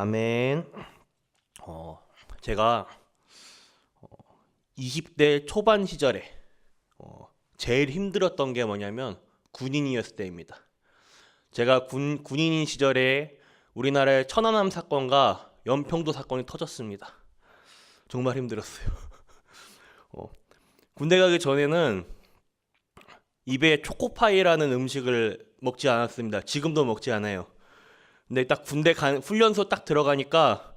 아멘. 어, 제가 어, 20대 초반 시절에 어, 제일 힘들었던 게 뭐냐면 군인이었을 때입니다. 제가 군, 군인인 시절에 우리나라의 천안함 사건과 연평도 사건이 터졌습니다. 정말 힘들었어요. 어, 군대 가기 전에는 입에 초코파이라는 음식을 먹지 않았습니다. 지금도 먹지 않아요. 근데 딱 군대 간 훈련소 딱 들어가니까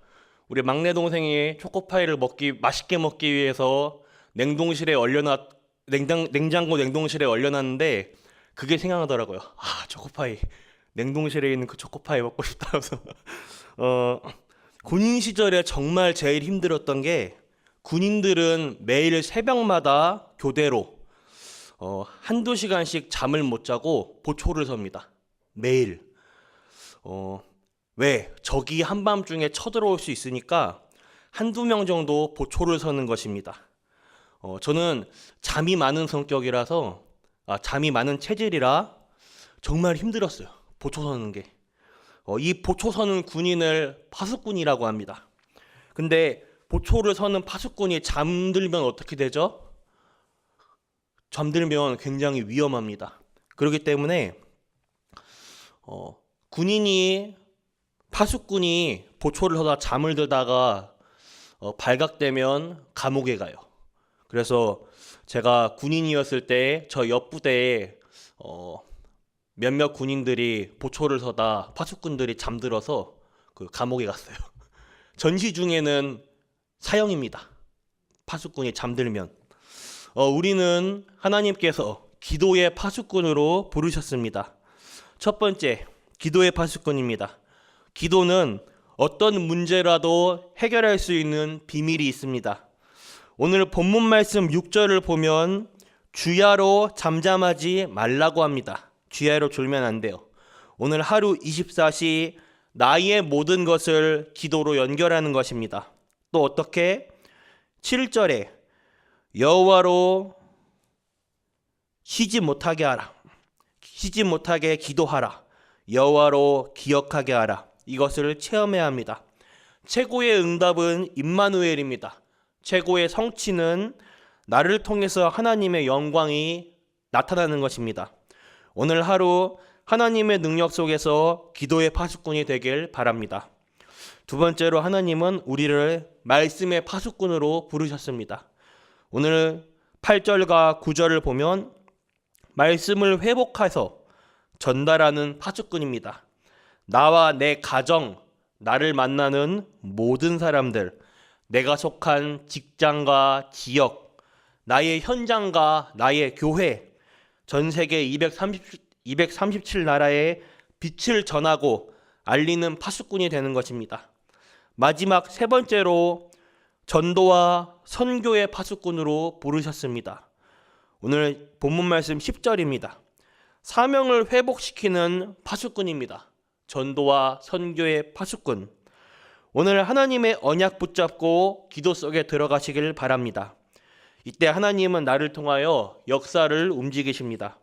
우리 막내 동생이 초코파이를 먹기 맛있게 먹기 위해서 냉동실에 얼려놨 냉장 냉장고 냉동실에 얼려놨는데 그게 생각나더라고요. 아 초코파이 냉동실에 있는 그 초코파이 먹고 싶다면서 어 군인 시절에 정말 제일 힘들었던 게 군인들은 매일 새벽마다 교대로 어, 한두 시간씩 잠을 못 자고 보초를 섭니다. 매일. 어, 왜? 적이 한밤중에 쳐들어올 수 있으니까 한두 명 정도 보초를 서는 것입니다. 어, 저는 잠이 많은 성격이라서, 아, 잠이 많은 체질이라 정말 힘들었어요. 보초 서는 게. 어, 이 보초 서는 군인을 파수꾼이라고 합니다. 근데 보초를 서는 파수꾼이 잠들면 어떻게 되죠? 잠들면 굉장히 위험합니다. 그렇기 때문에 어, 군인이 파수꾼이 보초를 하다 잠을 들다가 어, 발각되면 감옥에 가요. 그래서 제가 군인이었을 때 저 옆 부대에 어, 몇몇 군인들이 보초를 서다 파수꾼들이 잠들어서 그 감옥에 갔어요. 전시 중에는 사형입니다. 파수꾼이 잠들면. 어, 우리는 하나님께서 기도의 파수꾼으로 부르셨습니다. 첫 번째, 기도의 파수꾼입니다. 기도는 어떤 문제라도 해결할 수 있는 비밀이 있습니다. 오늘 본문 말씀 6절을 보면 주야로 잠잠하지 말라고 합니다. 주야로 졸면 안 돼요. 오늘 하루 24시 나의 모든 것을 기도로 연결하는 것입니다. 또 어떻게? 7절에 여호와로 쉬지 못하게 하라. 쉬지 못하게 기도하라. 여호와로 기억하게 하라. 이것을 체험해야 합니다. 최고의 응답은 임마누엘입니다. 최고의 성취는 나를 통해서 하나님의 영광이 나타나는 것입니다. 오늘 하루 하나님의 능력 속에서 기도의 파수꾼이 되길 바랍니다. 두 번째로 하나님은 우리를 말씀의 파수꾼으로 부르셨습니다. 오늘 8절과 9절을 보면 말씀을 회복해서 전달하는 파수꾼입니다. 나와 내 가정, 나를 만나는 모든 사람들, 내가 속한 직장과 지역, 나의 현장과 나의 교회, 전 세계 230, 237나라에 빛을 전하고 알리는 파수꾼이 되는 것입니다. 마지막 세 번째로 전도와 선교의 파수꾼으로 부르셨습니다. 오늘 본문 말씀 10절입니다. 사명을 회복시키는 파수꾼입니다. 전도와 선교의 파수꾼. 오늘 하나님의 언약 붙잡고 기도 속에 들어가시길 바랍니다. 이때 하나님은 나를 통하여 역사를 움직이십니다.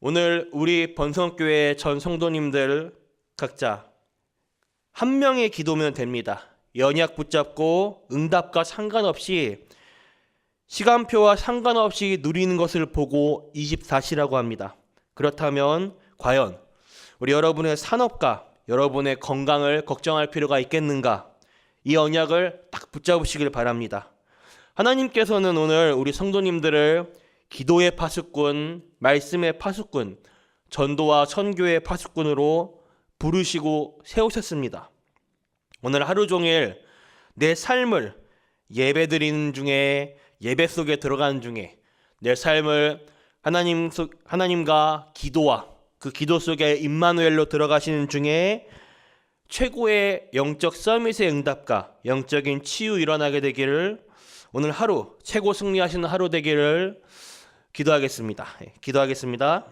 오늘 우리 번성교회 전 성도님들 각자 한 명의 기도면 됩니다. 연약 붙잡고 응답과 상관없이 시간표와 상관없이 누리는 것을 보고 24시라고 합니다. 그렇다면 과연 우리 여러분의 산업과 여러분의 건강을 걱정할 필요가 있겠는가? 이 언약을 딱 붙잡으시길 바랍니다. 하나님께서는 오늘 우리 성도님들을 기도의 파수꾼, 말씀의 파수꾼, 전도와 선교의 파수꾼으로 부르시고 세우셨습니다. 오늘 하루 종일 내 삶을 예배 드리는 중에 예배 속에 들어가는 중에 내 삶을 하나님 속 하나님과 기도와 그 기도 속에 임마누엘로 들어가시는 중에 최고의 영적 서밋의 응답과 영적인 치유 일어나게 되기를 오늘 하루 최고 승리하시는 하루 되기를 기도하겠습니다. 예, 기도하겠습니다.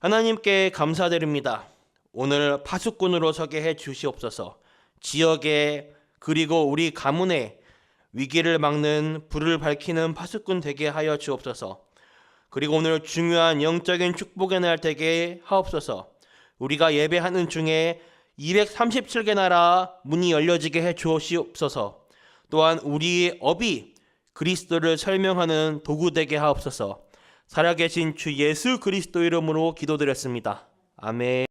하나님께 감사드립니다. 오늘 파수꾼으로 서게 해 주시옵소서. 지역에 그리고 우리 가문에 위기를 막는 불을 밝히는 파수꾼 되게 하여 주옵소서. 그리고 오늘 중요한 영적인 축복의 날 되게 하옵소서. 우리가 예배하는 중에 237개 나라 문이 열려지게 해 주옵시옵소서. 또한 우리의 업이 그리스도를 설명하는 도구 되게 하옵소서. 살아계신 주 예수 그리스도 이름으로 기도드렸습니다. 아멘.